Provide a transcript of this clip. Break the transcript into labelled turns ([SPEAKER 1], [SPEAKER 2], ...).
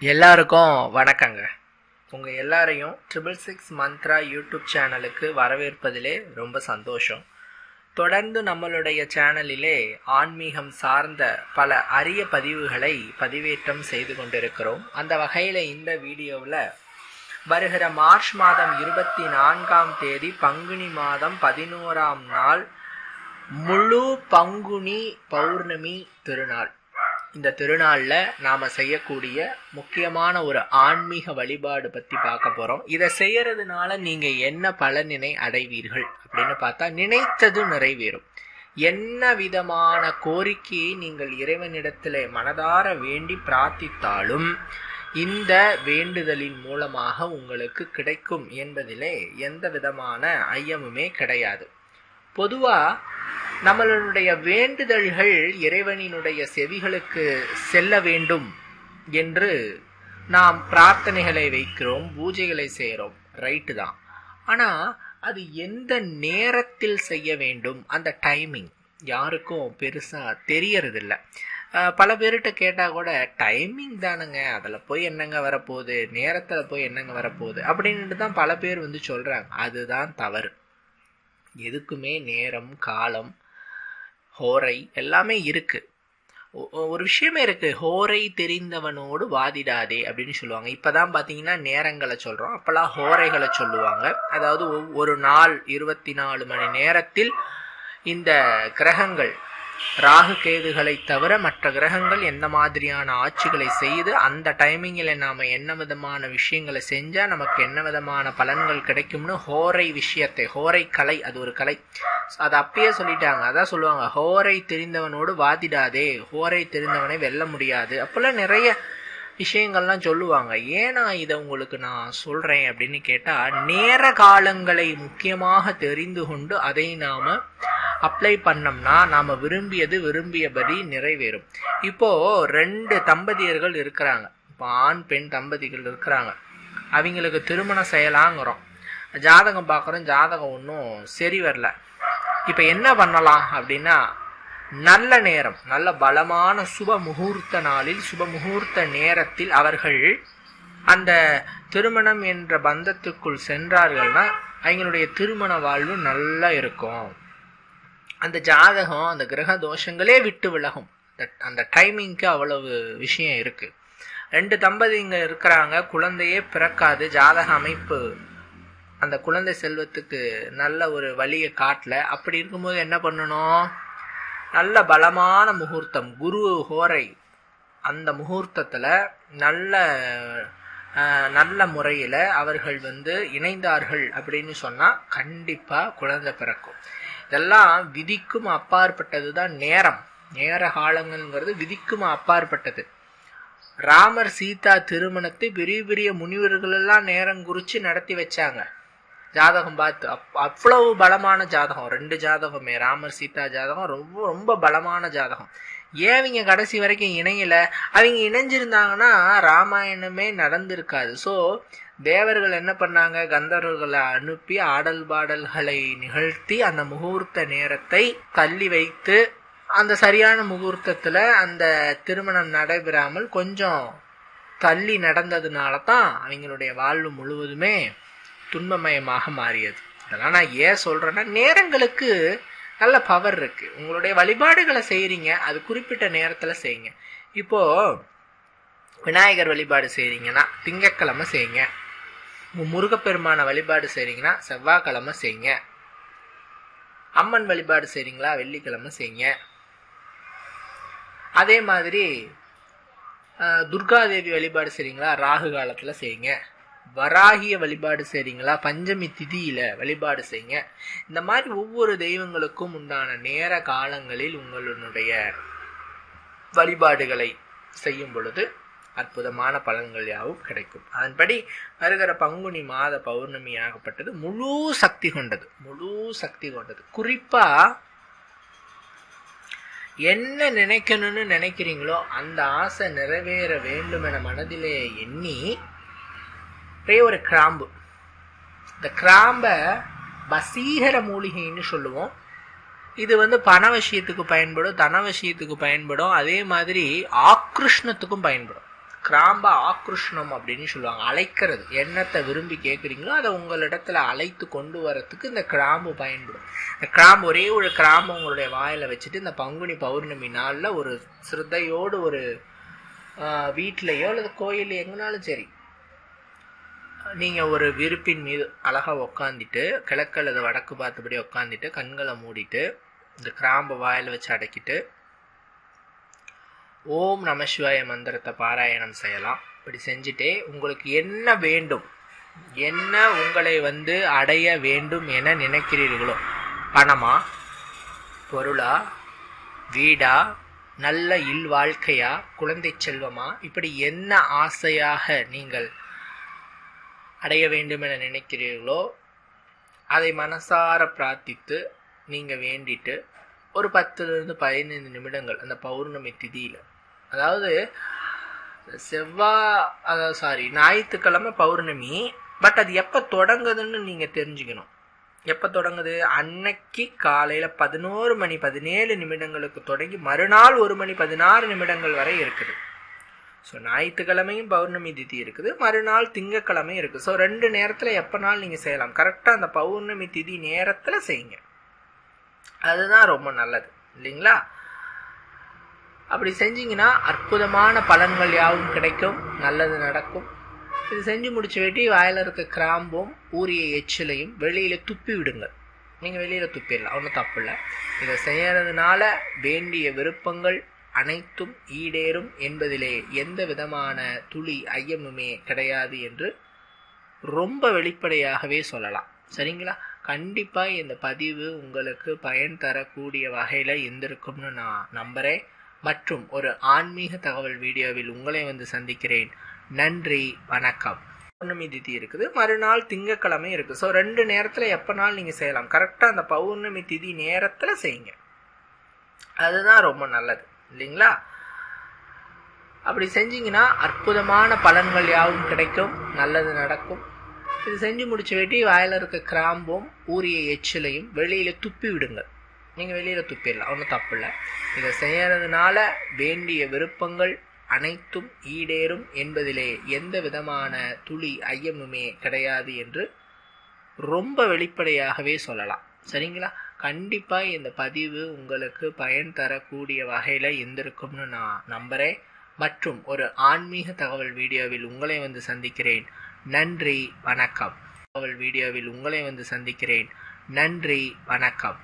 [SPEAKER 1] எல்லாருக்கும் வணக்கங்க. உங்கள் எல்லாரையும் ட்ரிபிள் சிக்ஸ் மந்த்ரா யூடியூப் சேனலுக்கு வரவேற்பதிலே ரொம்ப சந்தோஷம். தொடர்ந்து நம்மளுடைய சேனலிலே ஆன்மீகம் சார்ந்த பல அரிய பதிவுகளை பதிவேற்றம் செய்து கொண்டிருக்கிறோம். அந்த வகையில் இந்த வீடியோவில் வருகிற மார்ச் மாதம் இருபத்தி நான்காம் தேதி பங்குனி மாதம் பதினோராம் நாள் முழு பங்குனி பௌர்ணமி திருநாள். இந்த திருநாளில் நாம் செய்யக்கூடிய முக்கியமான ஒரு ஆன்மீக வழிபாடு பற்றி பார்க்க போகிறோம் இதை செய்யறதுனால நீங்கள் என்ன பலனினை அடைவீர்கள் அப்படின்னு பார்த்தா நினைத்தது நிறைவேறும். என்ன விதமான கோரிக்கையை நீங்கள் இறைவனிடத்தில் மனதார வேண்டி பிரார்த்தித்தாலும் இந்த வேண்டுதலின் மூலமாக உங்களுக்கு கிடைக்கும் என்பதிலே எந்த விதமான ஐயமுமே கிடையாது. பொதுவாக நம்மளுடைய வேண்டுதல்கள் இறைவனினுடைய செவிகளுக்கு செல்ல வேண்டும் என்று நாம் பிரார்த்தனைகளை வைக்கிறோம் பூஜைகளை செய்கிறோம். ரைட்டு தான். ஆனால் அது எந்த நேரத்தில் செய்ய வேண்டும்? அந்த டைமிங் யாருக்கும் பெருசாக தெரியறதில்ல. பல பேர்கிட்ட கேட்டால் கூட டைமிங் தானுங்க. அதில் போய் என்னங்க வரப்போகுது? நேரத்தில் போய் என்னங்க வரப்போகுது? அப்படின்ட்டு தான் பல பேர் வந்து சொல்கிறாங்க அதுதான் தவறு. எதுக்குமே நேரம் காலம் ஹோரை எல்லாமே இருக்குது ஒரு விஷயமே இருக்குது ஹோரை தெரிந்தவனோடு வாதிடாதே அப்படின்னு சொல்லுவாங்க. இப்போ தான் பார்த்தீங்கன்னா நேரங்களை சொல்கிறோம் அப்போல்லாம் ஹோரைகளை சொல்லுவாங்க. அதாவது ஒரு நாள் இருபத்தி நாலு மணி நேரத்தில் இந்த கிரகங்கள் ராகு கேதுகளை தவிர மற்ற கிரகங்கள் எந்த மாதிரியான ஆட்சிகளை செய்து அந்த டைமிங்கில் நாம் என்ன விதமான விஷயங்களை செஞ்சால் நமக்கு என்ன விதமான பலன்கள் கிடைக்கும்னு ஹோரை விஷயத்தை ஹோரை கலை அது ஒரு கலை. அதை அப்பயே சொல்லிட்டாங்க. அதான் சொல்லுவாங்க ஹோரை தெரிந்தவனோடு வாதிடாதே ஹோரை தெரிந்தவனை வெல்ல முடியாது. அப்போல்லாம் நிறைய விஷயங்கள்லாம் சொல்லுவாங்க. ஏன் நான் இதை உங்களுக்கு நான் சொல்கிறேன் அப்படின்னு கேட்டால் நேர காலங்களை முக்கியமாக தெரிந்து கொண்டு அதை நாம் அப்ளை பண்ணோம்னா நாம் விரும்பியது விரும்பியபடி நிறைவேறும். இப்போது ரெண்டு தம்பதியர்கள் இருக்கிறாங்க. இப்போ ஆண் பெண் தம்பதிகள் இருக்கிறாங்க. அவங்களுக்கு திருமணம் செய்யலாங்கிறோம். ஜாதகம் பார்க்குறோம் ஜாதகம் ஒன்றும் சரி வரல. இப்போ என்ன பண்ணலாம் அப்படின்னா நல்ல நேரம் நல்ல பலமான சுப முகூர்த்த நாளில் சுப முகூர்த்த நேரத்தில் அவர்கள் அந்த திருமணம் என்ற பந்தத்துக்குள் சென்றார்கள்னா அவங்களுடைய திருமண வாழ்வு நல்லா இருக்கும். அந்த ஜாதகம் அந்த கிரக தோஷங்களே விட்டு விலகும். அந்த டைமிங்க்கு அவ்வளவு விஷயம் இருக்கு. ரெண்டு தம்பதிங்க இருக்கிறாங்க குழந்தையே பிறக்காது ஜாதக அமைப்பு அந்த குழந்தை செல்வத்துக்கு நல்ல ஒரு வழியை காட்டல. அப்படி இருக்கும்போது என்ன பண்ணணும்? நல்ல பலமான முகூர்த்தம் குரு ஹோரை அந்த முகூர்த்தத்தில் நல்ல நல்ல முறையில் அவர்கள் வந்து இணைந்தார்கள் அப்படின்னு சொன்னால் கண்டிப்பாக குழந்தை பிறக்கும். இதெல்லாம் விதிக்கும் அப்பாற்பட்டது தான் நேரம். நேர காலங்கள்ங்கிறது விதிக்கும் அப்பாற்பட்டது. ராமர் சீதா திருமணத்தை பெரிய பெரிய முனிவர்கள் எல்லாம் நேரம் குறித்து நடத்தி வச்சாங்க. ஜாதகம் பார்த்து அப் அவ்வளவு பலமான ஜாதகம். ரெண்டு ஜாதகமே ராமர் சீதா ஜாதகம் ரொம்ப ரொம்ப பலமான ஜாதகம். ஏன் அவங்க கடைசி வரைக்கும் இணையலை? அவங்க இணைஞ்சிருந்தாங்கன்னா ராமாயணமே நடந்திருக்காது. ஸோ தேவர்கள் என்ன பண்ணாங்க? கந்தர்வர்களை அனுப்பி ஆடல் பாடல்களை நிகழ்த்தி அந்த முகூர்த்த நேரத்தை தள்ளி வைத்து அந்த சரியான முகூர்த்தத்தில் அந்த திருமணம் நடைபெறாமல் கொஞ்சம் தள்ளி நடந்ததுனால தான் அவங்களுடைய வாழ்வு முழுவதுமே துன்பமயமாக மாறியது. அதெல்லாம் நான் ஏன் சொல்கிறேன்னா நேரங்களுக்கு நல்ல பவர் இருக்குது உங்களுடைய வழிபாடுகளை செய்கிறீங்க அது குறிப்பிட்ட நேரத்தில் செய்யுங்க. இப்போது விநாயகர் வழிபாடு செய்கிறீங்கன்னா திங்கக்கிழமை செய்யுங்க. முருகப்பெருமான வழிபாடு செய்கிறீங்கன்னா செவ்வாய்க்கிழமை செய்யுங்க. அம்மன் வழிபாடு செய்கிறீங்களா வெள்ளிக்கிழமை செய்யுங்க. அதே மாதிரி துர்காதேவி வழிபாடு செய்கிறீங்களா ராகு காலத்தில் செய்யுங்க. வராகிய வழிபாடு செய்கிறீங்களா பஞ்சமி திதியில் வழிபாடு செய்யுங்க இந்த மாதிரி ஒவ்வொரு தெய்வங்களுக்கும் உண்டான நேர காலங்களில் உங்களுடைய வழிபாடுகளை செய்யும் பொழுது அற்புதமான பலன்கள் யாவும் கிடைக்கும். அதன்படி வருகிற பங்குனி மாத பௌர்ணமி ஆகப்பட்டது முழு சக்தி கொண்டது. முழு சக்தி கொண்டது. குறிப்பா என்ன நினைக்கணும்னு நினைக்கிறீங்களோ அந்த ஆசை நிறைவேற வேண்டும் என மனதிலே எண்ணி ஒரே ஒரு கிராம்பு. இந்த கிராம்பை வசீகர மூலிகைன்னு சொல்லுவோம். இது வந்து பண விஷயத்துக்கு பயன்படும் தன விஷயத்துக்கு பயன்படும் அதே மாதிரி ஆக்ருஷ்ணத்துக்கும் பயன்படும். கிராம்ப ஆக்ருஷ்ணம் அப்படின்னு சொல்லுவாங்க. அழைக்கிறது. என்னத்தை விரும்பி கேட்குறீங்களோ அதை உங்களிடத்துல அழைத்து கொண்டு வரத்துக்கு இந்த கிராம்பு பயன்படும். இந்த கிராம்பு ஒரே ஒரு கிராம்பு உங்களுடைய வாயில் வச்சுட்டு இந்த பங்குனி பௌர்ணமி நாளில் ஒரு சிரத்தையோடு ஒரு வீட்லேயோ அல்லது கோயிலையோ எங்கனாலும் சரி நீங்கள் ஒரு விருப்பின் மீது அழகாக உக்காந்துட்டு கிழக்கு அல்லது வடக்கு பார்த்தபடி உக்காந்துட்டு கண்களை மூடிட்டு இந்த கிராம்பை வாயில் வச்சு அடக்கிட்டு ஓம் நமசிவாய மந்திரத்தை பாராயணம் செய்யலாம். இப்படி செஞ்சுட்டே உங்களுக்கு என்ன வேண்டும் என்ன உங்களை வந்து அடைய வேண்டும் என நினைக்கிறீர்களோ பணமா பொருளா வீடா நல்ல இல் வாழ்க்கையா குழந்தை செல்வமா இப்படி என்ன ஆசையாக நீங்கள் அடைய வேண்டும் என நினைக்கிறீர்களோ அதை மனசார பிரார்த்தித்து நீங்கள் வேண்டிட்டு ஒரு பத்துலேருந்து பதினைந்து நிமிடங்கள் அந்த பௌர்ணமி திதியில். அதாவது செவ்வாய் அதாவது சாரி ஞாயிற்றுக்கிழமை பௌர்ணமி பட் அது எப்போ தொடங்குதுன்னு நீங்கள் தெரிஞ்சுக்கணும். எப்போ தொடங்குது? அன்னைக்கு காலையில் பதினோரு மணி பதினேழு நிமிடங்களுக்கு தொடங்கி மறுநாள் ஒரு மணி பதினாறு நிமிடங்கள் வரை இருக்குது. ஸோ ஞாயிற்றுக்கிழமையும் பௌர்ணமி திதி இருக்குது. மறுநாள் திங்கக்கிழமையும் இருக்குது. ஸோ ரெண்டு நேரத்தில் எப்போனாலும் நீங்கள் செய்யலாம். கரெக்டாக அந்த பௌர்ணமி திதி நேரத்தில் செய்யுங்க. அதுதான் ரொம்ப நல்லது. இல்லைங்களா? அப்படி செஞ்சிங்கன்னா அற்புதமான பலன்கள் யாவும் கிடைக்கும். நல்லது நடக்கும். இது செஞ்சு முடிச்ச வேட்டி வாயில் இருக்க கிராம்பும் ஊரிய எச்சிலையும் வெளியில் துப்பி விடுங்க நீங்கள் வெளியில் துப்பிடலாம். ஒன்றும் தப்பு இல்லை. இதை செய்யறதுனால வேண்டிய விருப்பங்கள் அனைத்தும் ஈடேறும் என்பதிலே எந்த விதமான துளி ஐயமுமே கிடையாது என்று ரொம்ப வெளிப்படையாகவே சொல்லலாம். சரிங்களா? கண்டிப்பாக இந்த பதிவு உங்களுக்கு பயன் தரக்கூடிய வகையில் இருந்திருக்கும்னு நான் நம்புகிறேன் மற்றும் ஒரு ஆன்மீக தகவல் வீடியோவில் உங்களை வந்து சந்திக்கிறேன். நன்றி வணக்கம். பௌர்ணமி திதி இருக்குது. மறுநாள் திங்கக்கிழமை இருக்குது. ஸோ ரெண்டு நேரத்தில் எப்போனாலும் நீங்கள் செய்யலாம். கரெக்டாக அந்த பௌர்ணமி திதி நேரத்தில் செய்யுங்க. அதுதான் ரொம்ப நல்லது. இல்லைங்களா? அப்படி செஞ்சிங்கன்னா அற்புதமான பலன்கள் யாவும் கிடைக்கும் நல்லது நடக்கும். இது செஞ்சு முடிச்ச வேட்டி வாயில் இருக்க கிராம்பும் ஊரிய எச்சிலையும் வெளியில் துப்பி விடுங்கள். நீங்கள் வெளியில் துப்பிடலாம் ஒன்றும் தப்பு இல்லை. இதை செய்கிறதுனால வேண்டிய விருப்பங்கள் அனைத்தும் ஈடேறும் என்பதிலே எந்த விதமான துளி ஐயமுமே கிடையாது என்று ரொம்ப வெளிப்படையாகவே சொல்லலாம். சரிங்களா? கண்டிப்பாக இந்த பதிவு உங்களுக்கு பயன் தரக்கூடிய வகையில் இருந்திருக்கும்னு நான் நம்புகிறேன் மற்றும் ஒரு ஆன்மீக தகவல் வீடியோவில் உங்களை வந்து சந்திக்கிறேன். நன்றி வணக்கம். தகவல் வீடியோவில் உங்களை வந்து சந்திக்கிறேன். நன்றி வணக்கம்.